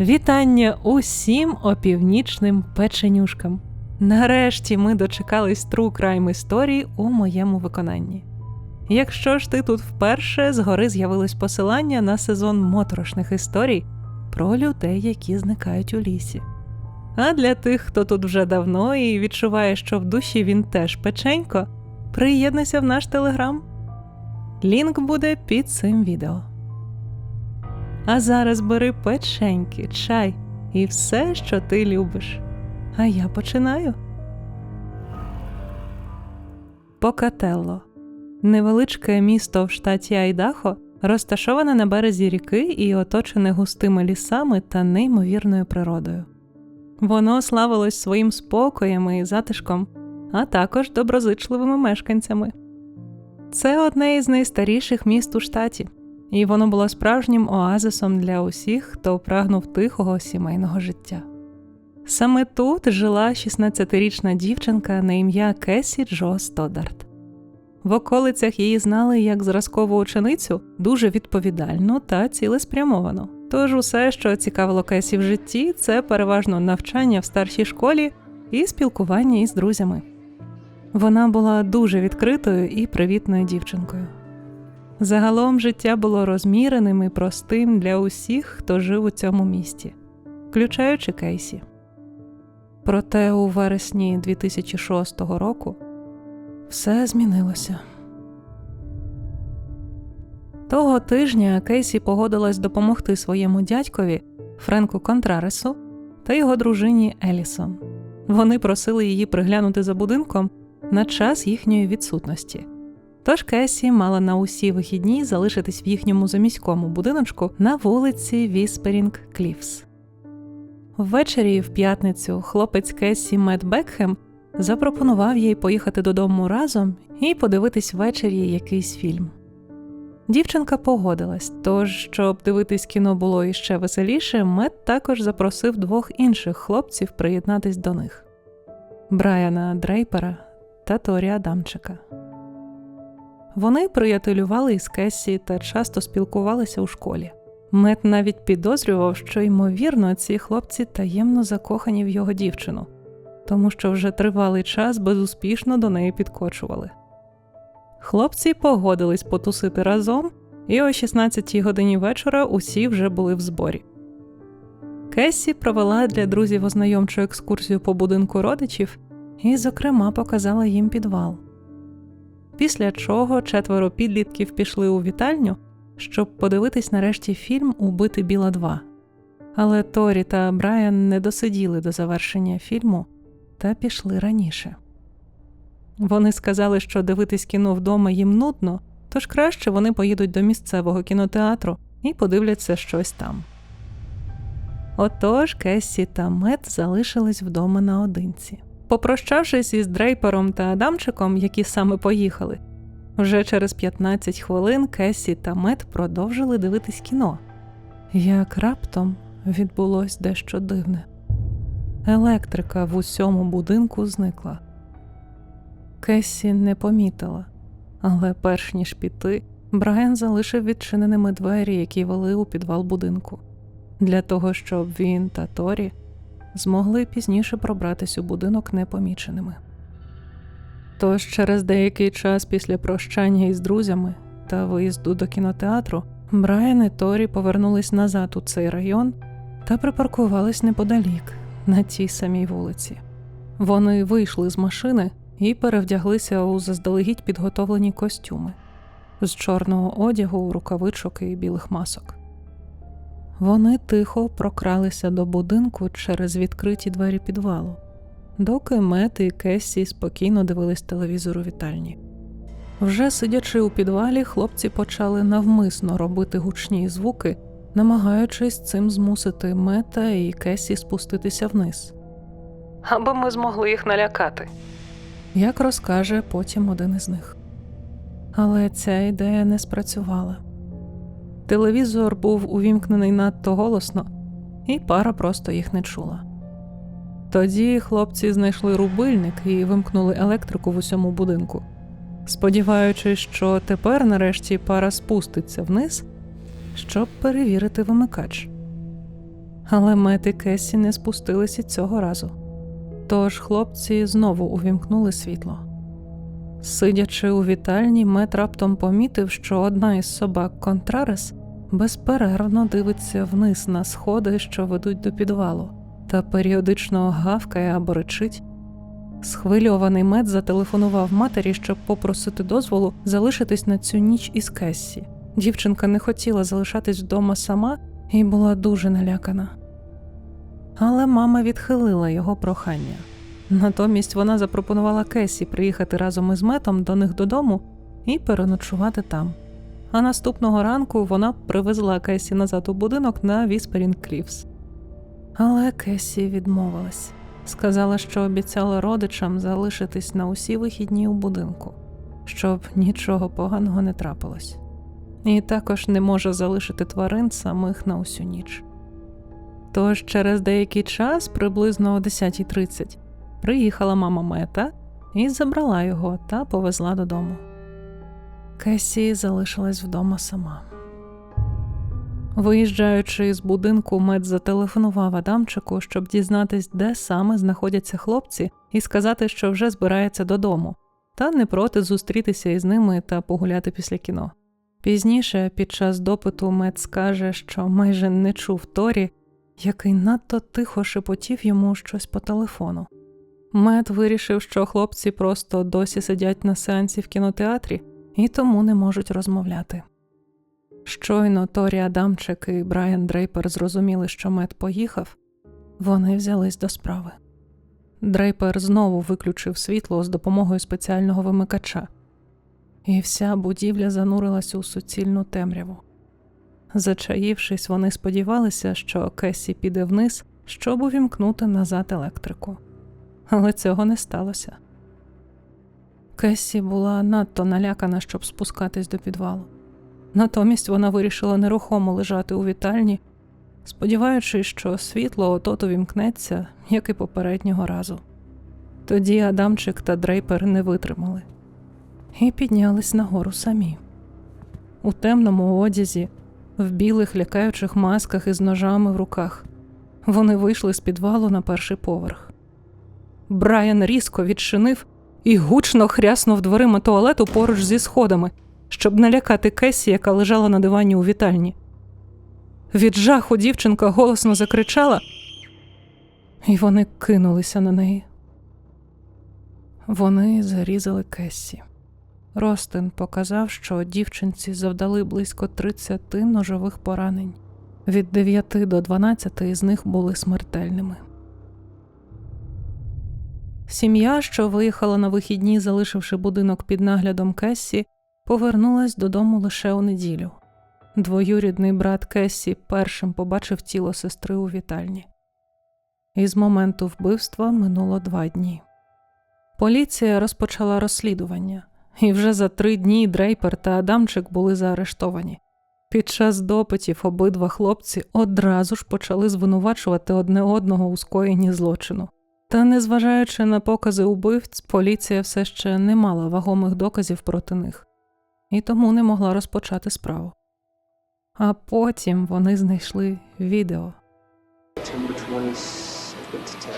Вітання усім опівнічним печенюшкам. Нарешті ми дочекались True Crime історії у моєму виконанні. Якщо ж ти тут вперше, згори з'явилось посилання на сезон моторошних історій про людей, які зникають у лісі. А для тих, хто тут вже давно і відчуває, що в душі він теж печенько, приєднуйся в наш телеграм. Лінк буде під цим відео. А зараз бери печеньки, чай і все, що ти любиш. А я починаю. Покателло невеличке місто в штаті Айдахо, розташоване на березі ріки і оточене густими лісами та неймовірною природою. Воно славилось своїм спокоєм і затишком, а також доброзичливими мешканцями. Це одне із найстаріших міст у штаті, і воно було справжнім оазисом для усіх, хто прагнув тихого сімейного життя. Саме тут жила 16-річна дівчинка на ім'я Кесі Джо Стодарт. В околицях її знали як зразкову ученицю дуже відповідальну та цілеспрямовану. Тож усе, що цікавило Кесі в житті, це переважно навчання в старшій школі і спілкування із друзями. Вона була дуже відкритою і привітною дівчинкою. Загалом життя було розміреним і простим для усіх, хто жив у цьому місті, включаючи Кейсі. Проте у вересні 2006 року все змінилося. Того тижня Кейсі погодилась допомогти своєму дядькові Френку Контраресу та його дружині Елісон. Вони просили її приглянути за будинком на час їхньої відсутності. Тож Кесі мала на усі вихідні залишитись в їхньому заміському будиночку на вулиці Вісперінг Кліфс. Ввечері в п'ятницю хлопець Кесі Мед Бекхем запропонував їй поїхати додому разом і подивитись ввечері якийсь фільм. Дівчинка погодилась, тож, щоб дивитись кіно було іще веселіше, Мед також запросив двох інших хлопців приєднатись до них Брайана Дрейпера та Торі Адамчика. Вони приятелювали із Кесі та часто спілкувалися у школі. Мет навіть підозрював, що, ймовірно, ці хлопці таємно закохані в його дівчину, тому що вже тривалий час безуспішно до неї підкочували. Хлопці погодились потусити разом, і о 16-й годині вечора усі вже були в зборі. Кесі провела для друзів ознайомчу екскурсію по будинку родичів і, зокрема, показала їм підвал. Після чого четверо підлітків пішли у вітальню, щоб подивитись нарешті фільм Убити Біла 2. Але Торі та Брайан не досиділи до завершення фільму та пішли раніше. Вони сказали, що дивитись кіно вдома їм нудно, тож краще вони поїдуть до місцевого кінотеатру і подивляться щось там. Отож Кессі та Мет залишились вдома наодинці. Попрощавшись із Дрейпером та Адамчиком, які саме поїхали, вже через 15 хвилин Кесі та Мет продовжили дивитись кіно. Як раптом відбулось дещо дивне. Електрика в усьому будинку зникла. Кесі не помітила, але перш ніж піти, Брайан залишив відчиненими двері, які вели у підвал будинку, для того, щоб він та Торі змогли пізніше пробратись у будинок непоміченими. Тож через деякий час після прощання із друзями та виїзду до кінотеатру Брайан і Торі повернулись назад у цей район та припаркувались неподалік на тій самій вулиці. Вони вийшли з машини і перевдяглися у заздалегідь підготовлені костюми з чорного одягу, рукавичок і білих масок. Вони тихо прокралися до будинку через відкриті двері підвалу, доки Мет і Кесі спокійно дивились телевізор у вітальні. Вже сидячи у підвалі, хлопці почали навмисно робити гучні звуки, намагаючись цим змусити Мета і Кесі спуститися вниз. Аби ми змогли їх налякати, як розкаже потім один із них. Але ця ідея не спрацювала. Телевізор був увімкнений надто голосно, і пара просто їх не чула. Тоді хлопці знайшли рубильник і вимкнули електрику в усьому будинку, сподіваючись, що тепер, нарешті, пара спуститься вниз, щоб перевірити вимикач. Але Мет і Кесі не спустилися цього разу. Тож хлопці знову увімкнули світло. Сидячи у вітальні, Мет раптом помітив, що одна із собак Контрарес безперервно дивиться вниз на сходи, що ведуть до підвалу, та періодично гавкає або речить. Схвильований мед зателефонував матері, щоб попросити дозволу залишитись на цю ніч із Кессі. Дівчинка не хотіла залишатись вдома сама і була дуже налякана. Але мама відхилила його прохання. Натомість вона запропонувала Кесі приїхати разом із метом до них додому і переночувати там. А наступного ранку вона привезла Кесі назад у будинок на Вісперін Кліфс. Але Кесі відмовилась. Сказала, що обіцяла родичам залишитись на усі вихідні у будинку, щоб нічого поганого не трапилось, і також не може залишити тварин самих на усю ніч. Тож через деякий час, приблизно о 10.30, приїхала мама Мета і забрала його та повезла додому. Кесі залишилась вдома сама. Виїжджаючи з будинку, мед зателефонував Адамчику, щоб дізнатись, де саме знаходяться хлопці, і сказати, що вже збирається додому, та не проти зустрітися із ними та погуляти після кіно. Пізніше, під час допиту, мед скаже, що майже не чув Торі, який надто тихо шепотів йому щось по телефону. Мед вирішив, що хлопці просто досі сидять на сеансі в кінотеатрі і тому не можуть розмовляти. Щойно Торі Адамчик і Брайан Дрейпер зрозуміли, що мед поїхав, вони взялись до справи. Дрейпер знову виключив світло з допомогою спеціального вимикача, і вся будівля занурилась у суцільну темряву. Зачаївшись, вони сподівалися, що Кесі піде вниз, щоб увімкнути назад електрику. Але цього не сталося. Кесі була надто налякана, щоб спускатись до підвалу. Натомість вона вирішила нерухомо лежати у вітальні, сподіваючись, що світло отот увімкнеться, як і попереднього разу. Тоді Адамчик та Дрейпер не витримали і піднялись нагору самі. У темному одязі, в білих лякаючих масках із ножами в руках. Вони вийшли з підвалу на перший поверх. Брайан різко відчинив і гучно хряснув дверима туалету поруч зі сходами, щоб налякати Кесі, яка лежала на дивані у вітальні. Від жаху дівчинка голосно закричала, і вони кинулися на неї. Вони зарізали Кесі. Ростин показав, що дівчинці завдали близько 30 ножових поранень. Від 9 до 12 із них були смертельними. Сім'я, що виїхала на вихідні, залишивши будинок під наглядом Кессі, повернулась додому лише у неділю. Двоюрідний брат Кессі першим побачив тіло сестри у вітальні. Із моменту вбивства минуло два дні. Поліція розпочала розслідування, і вже за три дні Дрейпер та Адамчик були заарештовані. Під час допитів обидва хлопці одразу ж почали звинувачувати одне одного у скоєнні злочину. Та, незважаючи на покази убивць, поліція все ще не мала вагомих доказів проти них і тому не могла розпочати справу. А потім вони знайшли відео. September 22nd to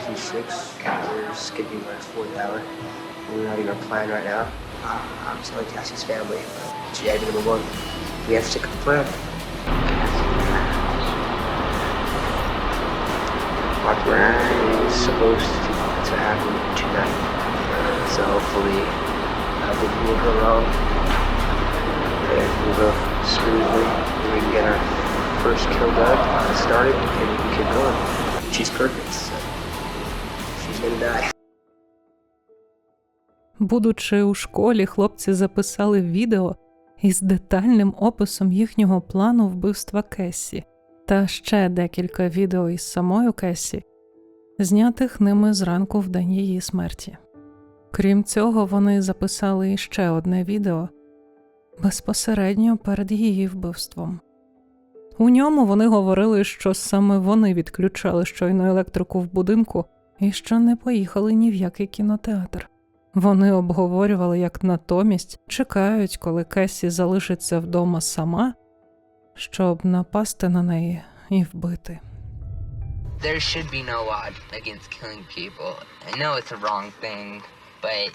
2006. The plan. Is supposed to happen tonight. So hopefully I will move along and we'll go smoothly. We can get our first kill done, started, and we can keep going. She's perfect, so she's gonna die. Будучи у школі, хлопці записали відео із детальним описом їхнього плану вбивства Кесі та ще декілька відео із самою Кесі, знятих ними зранку в день її смерті. Крім цього, вони записали іще одне відео безпосередньо перед її вбивством. У ньому вони говорили, що саме вони відключали щойно електрику в будинку і що не поїхали ні в який кінотеатр. Вони обговорювали, як натомість чекають, коли Кесі залишиться вдома сама, щоб напасти на неї і вбити. there should be no law against killing people. I know it's a wrong thing, but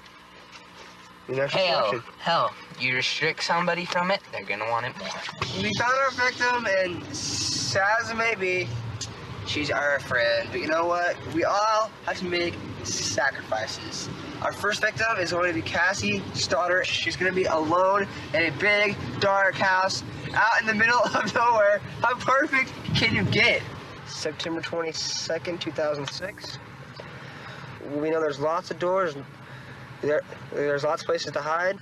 You know, she's hell, watching. hell, you restrict somebody from it, they're gonna want it more. We found our victim, and sad as it may be, she's our friend. But you know what? We all have to make sacrifices. Our first victim is going to be Cassie Stoddard. She's going to be alone in a big, dark house out in the middle of nowhere. How perfect can you get? September 22nd, 2006. We know there's lots of doors. There, there's lots of places to hide.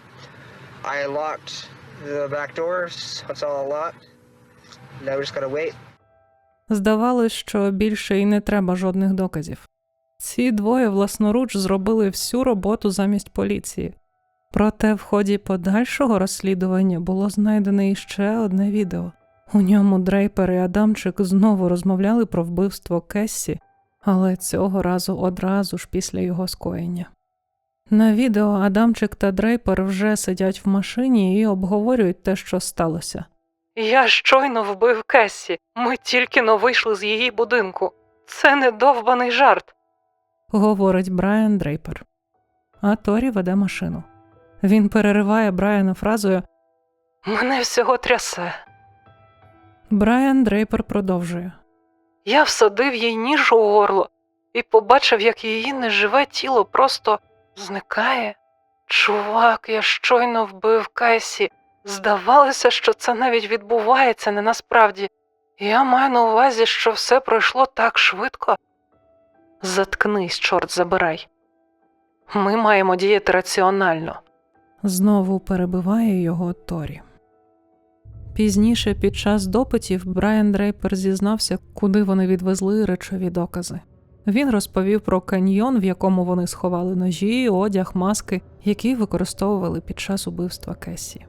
I locked the back doors. It's all locked. Now we just gotta wait. Здавалось, що більше й не треба жодних доказів. Ці двоє власноруч зробили всю роботу замість поліції. Проте в ході подальшого розслідування було знайдене іще одне відео. У ньому Дрейпер і Адамчик знову розмовляли про вбивство Кессі, але цього разу одразу ж після його скоєння. На відео Адамчик та Дрейпер вже сидять в машині і обговорюють те, що сталося. Я щойно вбив Кессі. Ми тільки но вийшли з її будинку. Це не довбаний жарт, говорить Брайан Дрейпер. А Торі веде машину. Він перериває Брайана фразою Мене всього трясе. Брайан Дрейпер продовжує. Я всадив їй ніж у горло і побачив, як її неживе тіло просто зникає. Чувак, я щойно вбив Кесі. Здавалося, що це навіть відбувається не насправді. Я маю на увазі, що все пройшло так швидко. Заткнись, чорт забирай. Ми маємо діяти раціонально. Знову перебиває його Торі. Пізніше, під час допитів, Брайан Дрейпер зізнався, куди вони відвезли речові докази. Він розповів про каньйон, в якому вони сховали ножі, одяг, маски, які використовували під час убивства Кесі.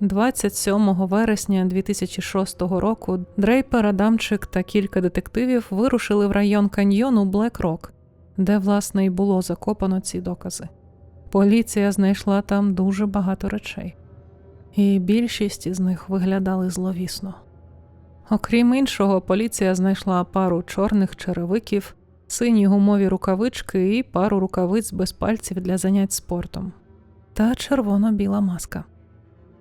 27 вересня 2006 року Дрейпер, Адамчик та кілька детективів вирушили в район каньйону Блек Рок, де, власне, й було закопано ці докази. Поліція знайшла там дуже багато речей, і більшість із них виглядали зловісно. Окрім іншого, поліція знайшла пару чорних черевиків, сині гумові рукавички і пару рукавиць без пальців для занять спортом та червоно-біла маска.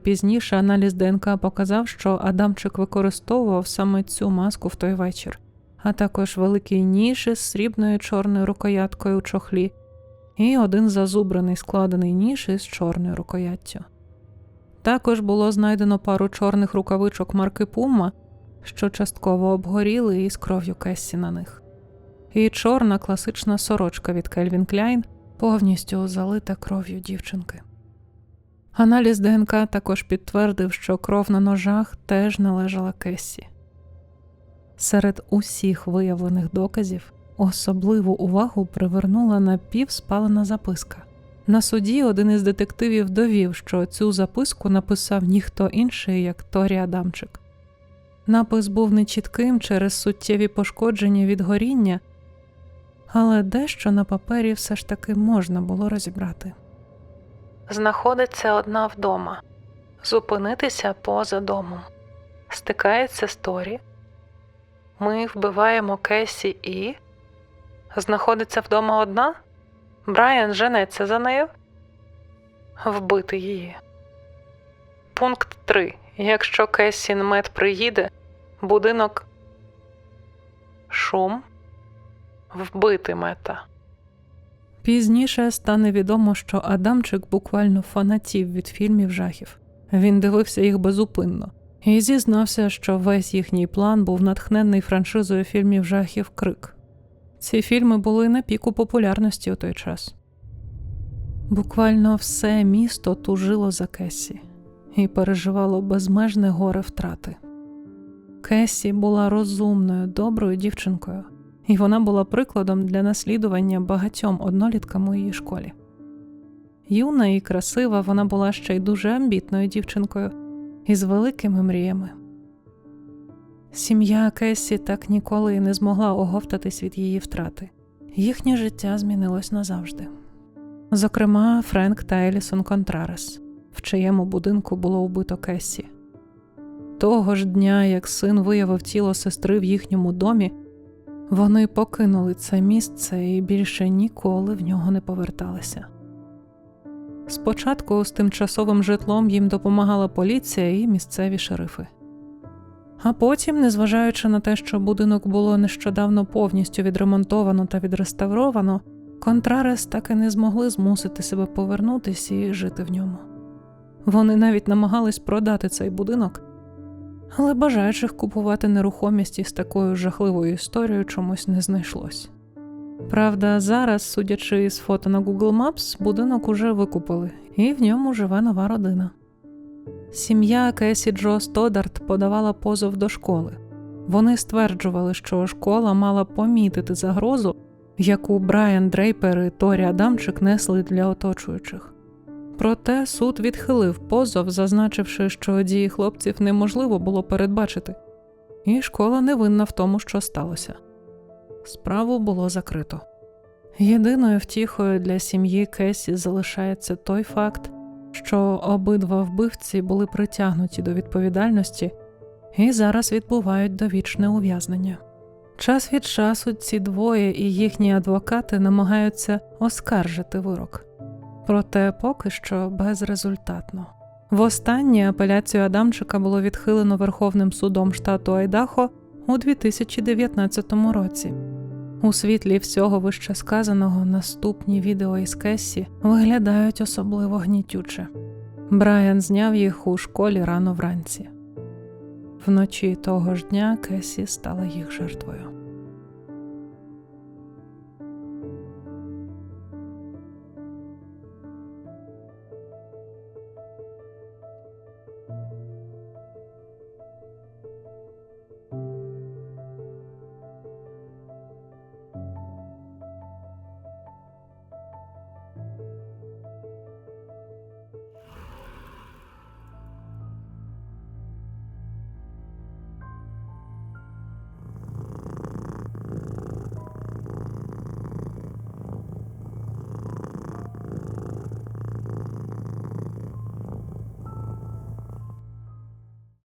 Пізніше аналіз ДНК показав, що Адамчик використовував саме цю маску в той вечір, а також великий ніж із срібною чорною рукояткою у чохлі, і один зазубрений складений ніж із чорною рукояттю. Також було знайдено пару чорних рукавичок марки Пума, що частково обгоріли із кров'ю Кессі на них, і чорна класична сорочка від Кельвін Кляйн повністю залита кров'ю дівчинки. Аналіз ДНК також підтвердив, що кров на ножах теж належала Кессі. Серед усіх виявлених доказів особливу увагу привернула напівспалена записка. На суді один із детективів довів, що цю записку написав ніхто інший, як Торі Адамчик. Напис був нечітким через суттєві пошкодження від горіння, але дещо на папері все ж таки можна було розібрати. Знаходиться одна вдома, зупинитися поза домом. Стикається з Торі. Ми вбиваємо Кесі і. Знаходиться вдома одна. Брайан женеться за нею. Вбити її. Пункт 3. Якщо Кесін Мед приїде, будинок шум вбити мета. Пізніше стане відомо, що Адамчик буквально фанатів від фільмів жахів. Він дивився їх безупинно і зізнався, що весь їхній план був натхнений франшизою фільмів жахів Крик. Ці фільми були на піку популярності у той час. Буквально все місто тужило за Кесі і переживало безмежне горе втрати. Кесі була розумною, доброю дівчинкою, і вона була прикладом для наслідування багатьом одноліткам у її школі. Юна і красива вона була ще й дуже амбітною дівчинкою із великими мріями. Сім'я Кесі так ніколи і не змогла оговтатись від її втрати. Їхнє життя змінилось назавжди. Зокрема, Френк та Елісон Контрарес, в чиєму будинку було вбито Кесі. Того ж дня, як син виявив тіло сестри в їхньому домі, Вони покинули це місце і більше ніколи в нього не поверталися. Спочатку з тимчасовим житлом їм допомагала поліція і місцеві шерифи. А потім, незважаючи на те, що будинок було нещодавно повністю відремонтовано та відреставровано, Контрарес так і не змогли змусити себе повернутися і жити в ньому. Вони навіть намагались продати цей будинок, але бажаючих купувати нерухомість із такою жахливою історією чомусь не знайшлось. Правда, зараз, судячи із фото на Google Maps, будинок уже викупили, і в ньому живе нова родина. Сім'я Кесі Джо Стодарт подавала позов до школи. Вони стверджували, що школа мала помітити загрозу, яку Брайан Дрейпер і Торі Адамчик несли для оточуючих. Проте суд відхилив позов, зазначивши, що дії хлопців неможливо було передбачити, і школа не винна в тому, що сталося. Справу було закрито. Єдиною втіхою для сім'ї Кесі залишається той факт, що обидва вбивці були притягнуті до відповідальності і зараз відбувають довічне ув'язнення. Час від часу ці двоє і їхні адвокати намагаються оскаржити вирок, проте поки що безрезультатно. Востаннє апеляцію Адамчика було відхилено Верховним судом штату Айдахо у 2019 році. У світлі всього вищесказаного наступні відео із Кессі виглядають особливо гнітюче. Брайан зняв їх у школі рано вранці. Вночі того ж дня Кесі стала їх жертвою.